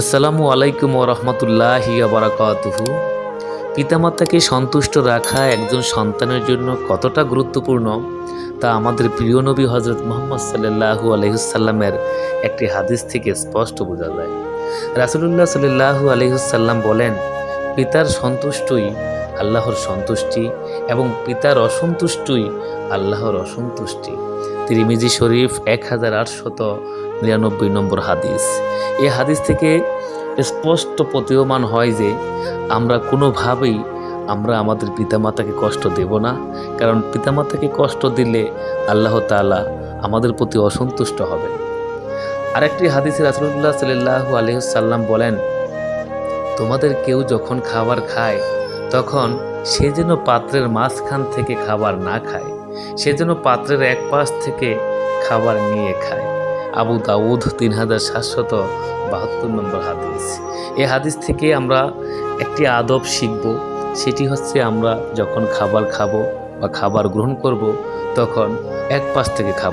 আসসালামু আলাইকুম ও রহমতুল্লাহি বারাকাতুহু। পিতামাতাকে সন্তুষ্ট রাখা একজন সন্তানের জন্য কতটা গুরুত্বপূর্ণ তা আমাদের প্রিয় নবী হজরত মোহাম্মদ সাল্লাহু আলহিহসাল্লামের একটি হাদিস থেকে স্পষ্ট বোঝা যায়। রাসুলুল্লাহ সাল্লাহু আলহিহসাল্লাম বলেন, পিতার সন্তুষ্টই আল্লাহর সন্তুষ্টি এবং পিতার অসন্তুষ্টই আল্লাহর অসন্তুষ্টি। তিরিমিজি শরীফ এক হাজার আটশত নিরানব্বই নম্বর হাদিস। এ হাদিস থেকে স্পষ্ট প্রতীয়মান হয় যে, আমরা কোনোভাবেই আমরা আমাদের পিতামাতাকে কষ্ট দেব না, কারণ পিতামাতাকে কষ্ট দিলে আল্লাহ তাআলা আমাদের প্রতি অসন্তুষ্ট হবে। আরেকটি হাদিসে রাসুল্লাহ সাল্লাহু আলহিসাল্লাম বলেন, তোমাদের কেউ যখন খাবার খায় তখন সে যেন পাত্রের মাঝখান থেকে খাবার না খায়, সে যেন পাত্রের এক পাশ থেকে খাবার নিয়ে খায়। আবু দাউদ তিন হাজার সাতশত বাহাত্তর নম্বর হাদিস। এ হাদিস থেকে আমরা একটি আদব শিখব, সেটি হচ্ছে আমরা যখন খাবার খাব বা খাবার গ্রহণ করব, তখন এক পাশ থেকে খাব